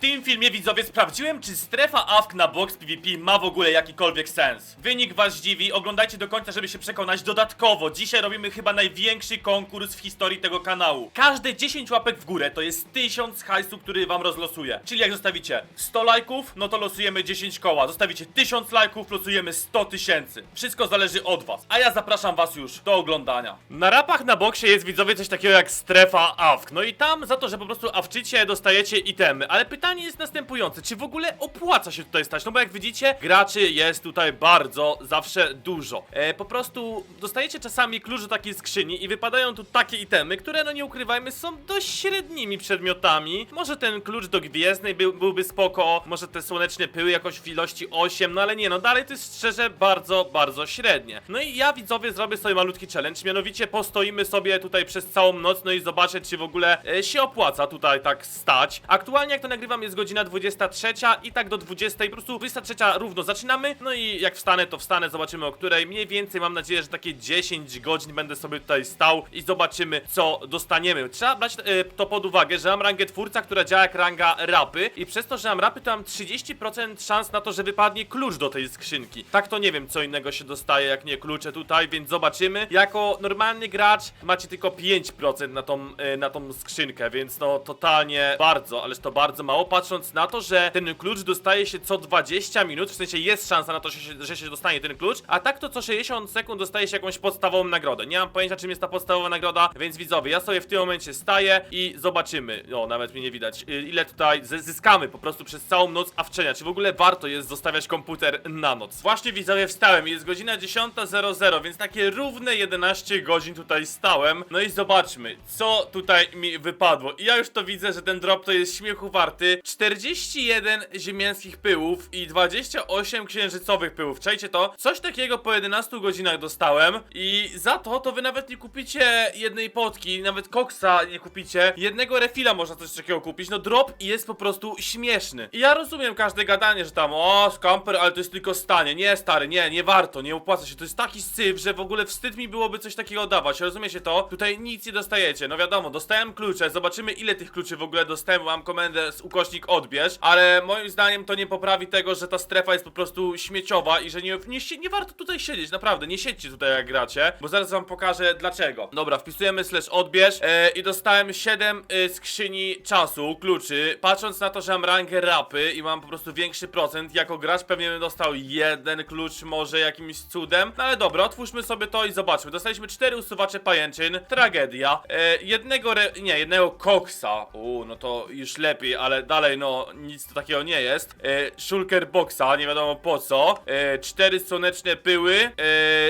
tym filmie widzowie sprawdziłem, czy strefa AFK na box PvP ma w ogóle jakikolwiek sens. Wynik was zdziwi, oglądajcie do końca, żeby się przekonać. Dodatkowo, dzisiaj robimy chyba największy konkurs w historii tego kanału. Każde 10 łapek w górę to jest 1000 hajsu, który wam rozlosuję. Czyli jak zostawicie 100 lajków, no to losujemy 10 koła. Zostawicie 1000 lajków, losujemy 100 tysięcy. Wszystko zależy od was. A ja zapraszam was już do oglądania. Na rapach na boksie jest widzowie coś takiego jak strefa AFK. No i tam za to, że po prostu awczycie dostajecie itemy. Ale pytanie jest następujące, czy w ogóle opłaca się tutaj stać? No bo jak widzicie, graczy jest tutaj bardzo, zawsze dużo. E, po prostu dostajecie czasami klucz do takiej skrzyni i wypadają tu takie itemy, które no nie ukrywajmy są dość średnimi przedmiotami. Może ten klucz do gwiezdnej był, byłby spoko, może te słoneczne pyły jakoś w ilości 8, no ale nie, no dalej to jest szczerze bardzo, bardzo średnie. No i ja widzowie zrobię sobie malutki challenge, mianowicie postoimy sobie tutaj przez całą noc, no i zobaczę czy w ogóle e, się opłaca tutaj tak stać. Aktualnie jak to nagrywam jest godzina 23 i tak do 20, po prostu 23 równo zaczynamy, no i jak wstanę to wstanę, zobaczymy o której. Mniej więcej mam nadzieję, że takie 10 godzin będę sobie tutaj stał i zobaczymy co dostaniemy. Trzeba brać e, to pod uwagę, że mam rangę twórca, która działa jak ranga rapy i przez to, że mam rapy to mam 30% szans na to, że wypadnie klucz do tej skrzynki. Tak to nie wiem co innego się dostaje jak nie klucze tutaj, więc zobaczymy. Jako normalny gracz macie tylko 5% na tą, e, na tą skrzynkę, więc no totalnie bardzo, ależ to bardzo mało, patrząc na to, że ten klucz dostaje się co 20 minut, w sensie jest szansa na to, że się, że się dostanie ten klucz, a tak to co 60 sekund dostaje się jakąś podstawową nagrodę. Nie mam pojęcia czym jest ta podstawowa nagroda, więc widzowie, ja sobie w tym momencie staję i zobaczymy, o nawet mnie nie widać, y, ile tutaj zy- zyskamy po prostu przez całą noc awczenia, czy w ogóle warto jest zostawiać komputer na noc. Właśnie widzowie wstałem jest godzina 10.00, więc takie równe 11 godzin tutaj stałem, no i zobaczmy, co tutaj mi wypadło. I ja już to widzę, że ten drop to jest śmiechu warty. 41 ziemiańskich pyłów i 28 księżycowych pyłów. Czajcie to? Coś takiego po 11 godzinach dostałem i za to to wy nawet nie kupicie jednej potki, nawet koksa nie kupicie. Jednego refila można coś takiego kupić. No drop jest po prostu śmieszny. I ja rozumiem każde gadanie, że tam o, skamper, ale to jest tylko stanie. Nie, stary, nie, nie warto, nie opłaca się. To jest taki syf, że w ogóle wstyd mi byłoby coś takiego dawać. Rozumiecie to? Tutaj nic nie dostajecie. No wiadomo, dostałem klucze, zobaczymy ile tych kluczy w ogóle dostałem, mam komendę z ukośnik odbierz, ale moim zdaniem to nie poprawi tego, że ta strefa jest po prostu śmieciowa i że nie, nie, nie warto tutaj siedzieć, naprawdę, nie siedźcie tutaj jak gracie, bo zaraz wam pokażę dlaczego. Dobra, wpisujemy slash odbierz e, i dostałem 7 e, skrzyni czasu, kluczy, patrząc na to, że mam rangę rapy i mam po prostu większy procent, jako gracz pewnie bym dostał jeden klucz może jakimś cudem, no ale dobra, otwórzmy sobie to i zobaczmy. Dostaliśmy 4 usuwacze pajęczyn, tragedia, e, jednego, re, nie, jednego koksa, uuu, no to już lepiej, ale dalej no nic to takiego nie jest, e, shulker boxa, nie wiadomo po co, e, 4 słoneczne pyły, e,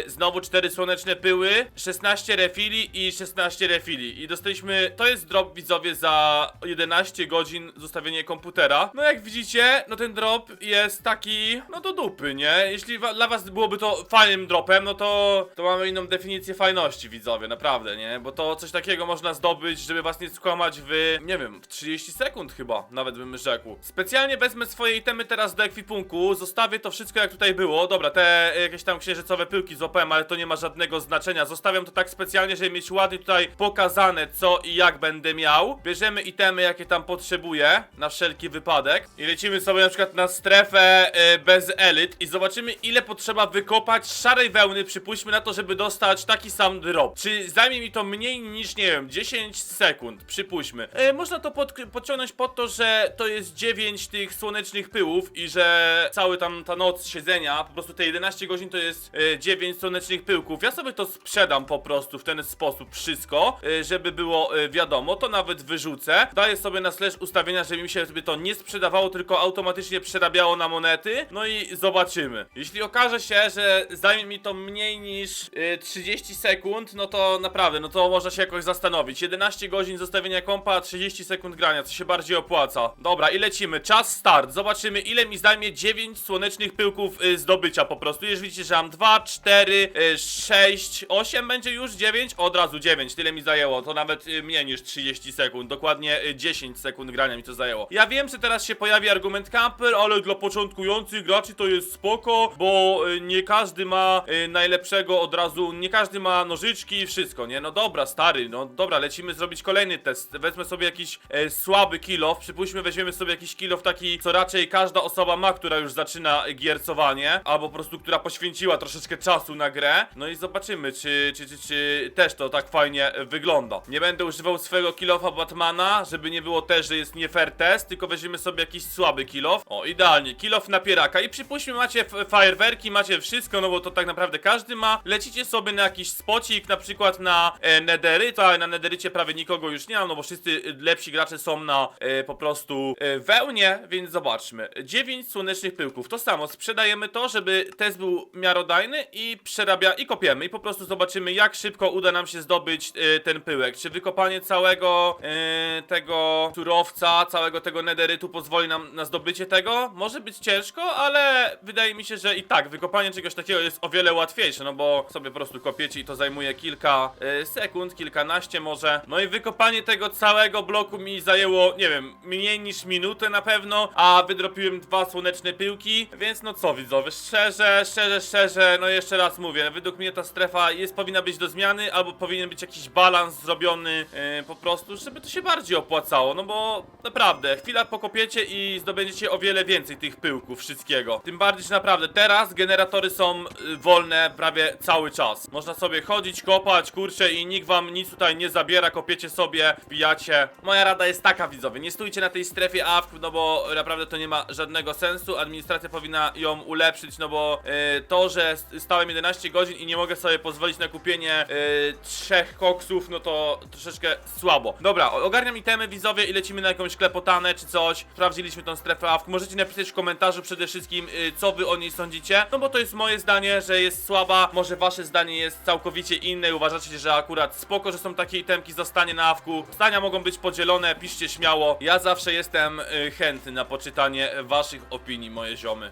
znowu 4 słoneczne pyły, 16 refili i 16 refili. I dostaliśmy, to jest drop widzowie za 11 godzin zostawienie komputera, no jak widzicie, no ten drop jest taki, no do dupy, nie? Jeśli wa dla was byłoby to fajnym dropem, no to, to mamy inną definicję fajności widzowie, naprawdę, nie? Bo to coś takiego można zdobyć, żeby was nie skłamać w, nie wiem, w 30 sekund chyba, nawet bym rzekł. Specjalnie wezmę swoje itemy teraz do ekwipunku, zostawię to wszystko jak tutaj było, dobra, te e, jakieś tam księżycowe pyłki złapałem, ale to nie ma żadnego znaczenia, zostawiam to tak specjalnie, żeby mieć ładnie tutaj pokazane co i jak będę miał. Bierzemy itemy jakie tam potrzebuję, na wszelki wypadek i lecimy sobie na przykład na strefę e, bez elit i zobaczymy ile potrzeba wykopać szarej wełny, przypuśćmy na to, żeby dostać taki sam drop. Czy zajmie mi to mniej niż, nie wiem, 10 sekund, przypuśćmy. E, można to pod, podciągnąć pod to, że to jest 9 tych słonecznych pyłów i że cały tam ta noc siedzenia, po prostu te 11 godzin to jest e, 9 słonecznych pyłków. Ja sobie to sprzedam po prostu w ten sposób wszystko, e, żeby było e, wiadomo, to nawet wyrzucę. Daję sobie na slash ustawienia, żeby mi się to nie sprzedawało, tylko automatycznie przerabiało na monety. No i zobaczymy. Jeśli okaże się, że zajmie mi to mniej niż e, 30 sekund, no to naprawdę, no to można się jakoś zastanowić. 11 godzin zostawienia kompa, 30 sekund grania, co się bardziej opłaca. Dobra, i lecimy. Czas start. Zobaczymy, ile mi zajmie 9 słonecznych pyłków y, zdobycia po prostu. Już widzicie, że mam 2, 4, y, 6, 8 będzie już 9? Od razu 9, tyle mi zajęło. To nawet y, mniej niż 30 sekund. Dokładnie y, 10 sekund grania mi to zajęło. Ja wiem, że teraz się pojawi argument camper, ale dla początkujących graczy to jest spoko, bo y, nie każdy ma y, najlepszego od razu, nie każdy ma nożyczki i wszystko, nie? No dobra, stary, no dobra, lecimy zrobić kolejny test. Wezmę sobie jakiś e, słaby kill off, przypuśćmy weźmiemy sobie jakiś kilof taki, co raczej każda osoba ma, która już zaczyna giercowanie, albo po prostu, która poświęciła troszeczkę czasu na grę. No i zobaczymy, czy, czy, czy, czy też to tak fajnie wygląda. Nie będę używał swojego kilofa Batmana, żeby nie było też, że jest nie fair test, tylko weźmiemy sobie jakiś słaby kilof. O, idealnie, kilof na pieraka. I przypuśćmy, macie fajerwerki, macie wszystko, no bo to tak naprawdę każdy ma. Lecicie sobie na jakiś spocik, na przykład na e, nederyta, na nederycie prawie nikogo już nie ma, no bo wszyscy lepsi gracze są na e, po prostu e, wełnie, więc zobaczmy. 9 słonecznych pyłków, to samo, sprzedajemy to, żeby test był miarodajny i przerabia i kopiemy i po prostu zobaczymy jak szybko uda nam się zdobyć e, ten pyłek. Czy wykopanie całego e, tego surowca, całego tego nederytu pozwoli nam na zdobycie tego? Może być ciężko, ale wydaje mi się, że i tak wykopanie czegoś takiego jest o wiele łatwiejsze, no bo sobie po prostu kopiecie i to zajmuje kilka e, sekund, kilkanaście może. No i wykopanie tego całego bloku mi zajęło, nie wiem, niż minutę na pewno, a wydropiłem dwa słoneczne pyłki, więc no co widzowie, szczerze, szczerze, szczerze, no jeszcze raz mówię, według mnie ta strefa jest, powinna być do zmiany, albo powinien być jakiś balans zrobiony e, po prostu, żeby to się bardziej opłacało, no bo naprawdę, chwila pokopiecie i zdobędziecie o wiele więcej tych pyłków, wszystkiego. Tym bardziej, że naprawdę teraz generatory są y, wolne prawie cały czas. Można sobie chodzić, kopać, kurczę i nikt wam nic tutaj nie zabiera, kopiecie sobie, wbijacie. Moja rada jest taka, widzowie, nie stójcie na tej strefie AFK, no bo naprawdę to nie ma żadnego sensu, administracja powinna ją ulepszyć, no bo y, to, że st- stałem 11 godzin i nie mogę sobie pozwolić na kupienie y, trzech koksów, no to troszeczkę słabo. Dobra, ogarniam itemy, widzowie, i lecimy na jakąś klepotanę czy coś. Sprawdziliśmy tą strefę AFK. Możecie napisać w komentarzu przede wszystkim, y, co wy o niej sądzicie, no bo to jest moje zdanie, że jest słaba. Może wasze zdanie jest całkowicie inne uważacie, że akurat spoko, że są takie itemki, zostanie na AFK-u. Zdania mogą być podzielone, piszcie śmiało. Ja zawsze jestem y, chętny na poczytanie waszych opinii, moje ziomy.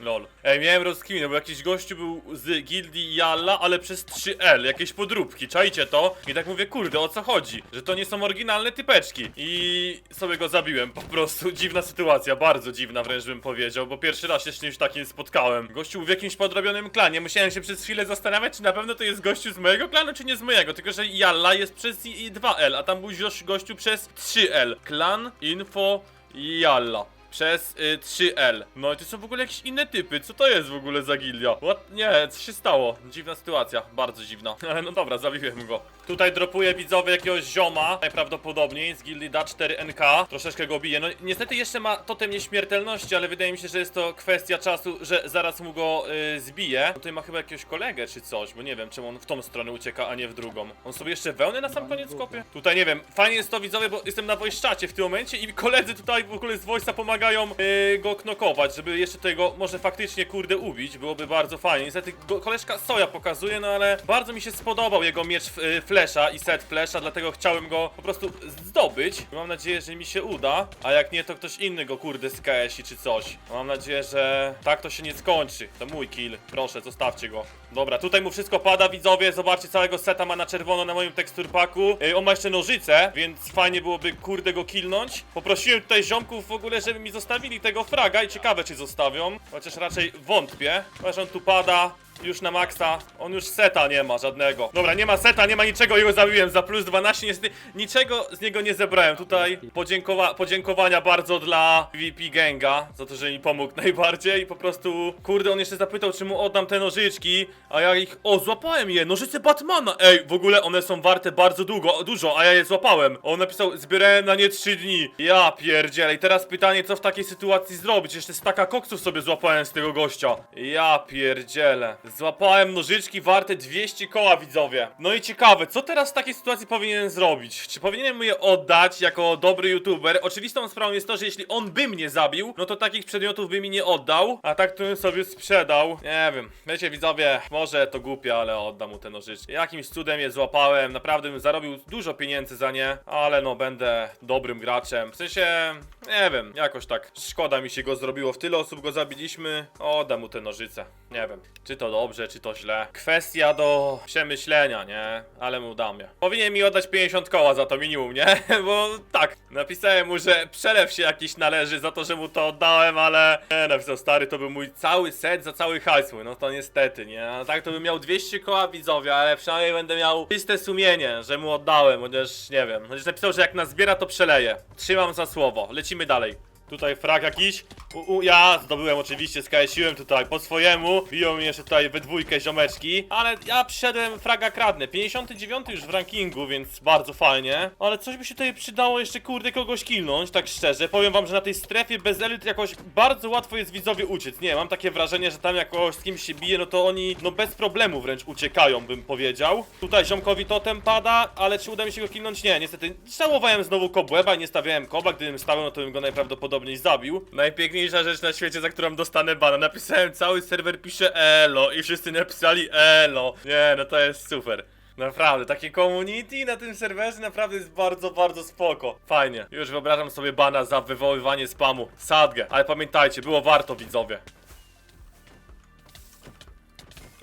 Lol. Ej, miałem rozkminę, bo jakiś gościu był z gildii Jalla, ale przez 3L, jakieś podróbki, czajcie to? I tak mówię, kurde, o co chodzi? Że to nie są oryginalne typeczki. I sobie go zabiłem, po prostu dziwna sytuacja, bardzo dziwna wręcz bym powiedział, bo pierwszy raz się z czymś takim spotkałem. Gościu w jakimś podrobionym klanie, musiałem się przez chwilę zastanawiać, czy na pewno to jest gościu z mojego klanu, czy nie z mojego, tylko że Jalla jest przez i- i 2L, a tam był goś- gościu przez 3L. Klan, info, Jalla przez y, 3L. No i to są w ogóle jakieś inne typy. Co to jest w ogóle za gildia? What? Nie, co się stało? Dziwna sytuacja, bardzo dziwna. Ale no dobra, zabiłem go. Tutaj dropuje widzowie jakiegoś zioma, najprawdopodobniej z gildii Da4NK. Troszeczkę go bije. No niestety jeszcze ma totem nieśmiertelności, ale wydaje mi się, że jest to kwestia czasu, że zaraz mu go y, zbije. Tutaj ma chyba jakiegoś kolegę czy coś, bo nie wiem, czemu on w tą stronę ucieka, a nie w drugą. On sobie jeszcze wełnę na sam koniec kopie? Tutaj nie wiem, fajnie jest to widzowie, bo jestem na voice czacie w tym momencie i koledzy tutaj w ogóle z voice'a pomagają yy, go knokować, żeby jeszcze tego może faktycznie kurde ubić, byłoby bardzo fajnie. Niestety go, koleżka Soja pokazuje, no ale bardzo mi się spodobał jego miecz yy, flesza i set flesza, dlatego chciałem go po prostu zdobyć. Mam nadzieję, że mi się uda, a jak nie, to ktoś inny go kurde z KS-i czy coś. Mam nadzieję, że tak to się nie skończy. To mój kill, proszę, zostawcie go. Dobra, tutaj mu wszystko pada, widzowie, zobaczcie, całego seta ma na czerwono na moim teksturpaku. On ma jeszcze nożyce, więc fajnie byłoby kurde go killnąć. Poprosiłem tutaj ziomków w ogóle, żeby mi zostawili tego fraga i ciekawe czy zostawią. Chociaż raczej wątpię, ponieważ on tu pada. Już na maksa, on już seta nie ma żadnego. Dobra, nie ma seta, nie ma niczego, jego zabiłem za plus 12, niestety niczego z niego nie zebrałem. Tutaj podziękowa podziękowania bardzo dla VP Ganga, za to, że mi pomógł najbardziej. Po prostu, kurde, on jeszcze zapytał, czy mu oddam te nożyczki, a ja ich, o, złapałem je, nożyce Batmana. Ej, w ogóle one są warte bardzo długo, dużo, a ja je złapałem. On napisał, zbierałem na nie 3 dni. Ja pierdzielę. I teraz pytanie, co w takiej sytuacji zrobić? Jeszcze staka koksów sobie złapałem z tego gościa. Ja pierdzielę. Złapałem nożyczki warte 200 koła, widzowie. No i ciekawe, co teraz w takiej sytuacji powinienem zrobić? Czy powinienem mu je oddać jako dobry youtuber? Oczywistą sprawą jest to, że jeśli on by mnie zabił, no to takich przedmiotów by mi nie oddał, a tak to bym sobie sprzedał. Nie wiem, wiecie widzowie, może to głupie, ale oddam mu te nożyczki. Jakimś cudem je złapałem, naprawdę bym zarobił dużo pieniędzy za nie, ale no będę dobrym graczem. W sensie, nie wiem, jakoś tak szkoda mi się go zrobiło. W tyle osób go zabiliśmy, oddam mu te nożyce. Nie wiem, czy to dobrze, czy to źle. Kwestia do przemyślenia, nie? Ale mu dam je. Powinien mi oddać 50 koła za to minimum, nie? Bo tak, napisałem mu, że przelew się jakiś należy za to, że mu to oddałem, ale... Nie, napisał stary, to był mój cały set za cały hajs mój, no to niestety, nie? A tak to bym miał 200 koła widzowie, ale przynajmniej będę miał czyste sumienie, że mu oddałem, chociaż nie wiem. Chociaż napisał, że jak nas zbiera, to przeleje. Trzymam za słowo, lecimy dalej. Tutaj frag jakiś. U, u, ja zdobyłem oczywiście, skajsiłem tutaj po swojemu. Biją mnie jeszcze tutaj we dwójkę ziomeczki. Ale ja przyszedłem fraga kradnę. 59 już w rankingu, więc bardzo fajnie. Ale coś by się tutaj przydało jeszcze kurde kogoś kilnąć, tak szczerze. Powiem wam, że na tej strefie bez elit jakoś bardzo łatwo jest widzowie uciec. Nie, mam takie wrażenie, że tam jakoś z kimś się bije, no to oni no bez problemu wręcz uciekają, bym powiedział. Tutaj ziomkowi totem pada, ale czy uda mi się go kilnąć? Nie, niestety. Żałowałem znowu kobłęba i nie stawiałem kobla. Gdybym stawiał, no to bym go najprawdopodobniej zabił. Najpiękniejsza rzecz na świecie, za którą dostanę bana. Napisałem cały serwer pisze elo i wszyscy napisali elo. Nie, no to jest super. Naprawdę, takie community na tym serwerze naprawdę jest bardzo, bardzo spoko. Fajnie. Już wyobrażam sobie bana za wywoływanie spamu. Sadgę. Ale pamiętajcie, było warto widzowie.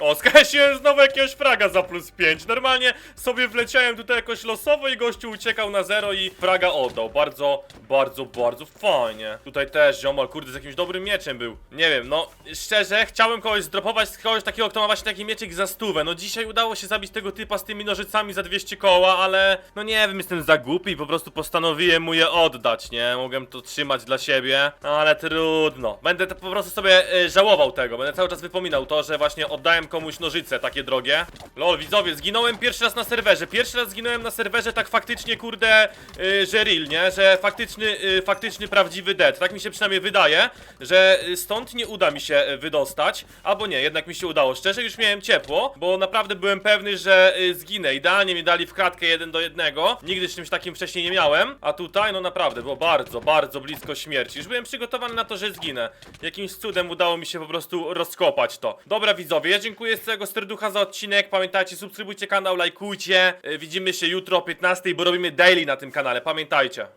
O, skreśliłem znowu jakiegoś fraga za plus 5. Normalnie sobie wleciałem tutaj jakoś losowo i gościu uciekał na zero i fraga oddał. Bardzo, bardzo, bardzo fajnie. Tutaj też ziomal, kurde, z jakimś dobrym mieczem był. Nie wiem, no szczerze, chciałem kogoś zdropować z kogoś takiego, kto ma właśnie taki mieczyk za stówę. No dzisiaj udało się zabić tego typa z tymi nożycami za 200 koła, ale no nie wiem, jestem za głupi i po prostu postanowiłem mu je oddać, nie? Mogłem to trzymać dla siebie, ale trudno. Będę po prostu sobie y, żałował tego, będę cały czas wypominał to, że właśnie oddałem komuś nożyce takie drogie. Lol, widzowie, zginąłem pierwszy raz na serwerze. Pierwszy raz zginąłem na serwerze tak faktycznie, kurde, y, że real, nie? Że faktyczny, y, faktyczny, prawdziwy dead. Tak mi się przynajmniej wydaje, że y, stąd nie uda mi się y, wydostać. Albo nie, jednak mi się udało. Szczerze już miałem ciepło, bo naprawdę byłem pewny, że y, zginę. Idealnie mi dali w kratkę jeden do jednego. Nigdy z czymś takim wcześniej nie miałem. A tutaj, no naprawdę, było bardzo, bardzo blisko śmierci. Już byłem przygotowany na to, że zginę. Jakimś cudem udało mi się po prostu rozkopać to. Dobra, widzowie, ja dziękuję z całego serducha za odcinek. Pamiętajcie, subskrybujcie kanał, lajkujcie. Y, Widzimy się jutro o 15, bo robimy daily na tym kanale. Pamiętajcie.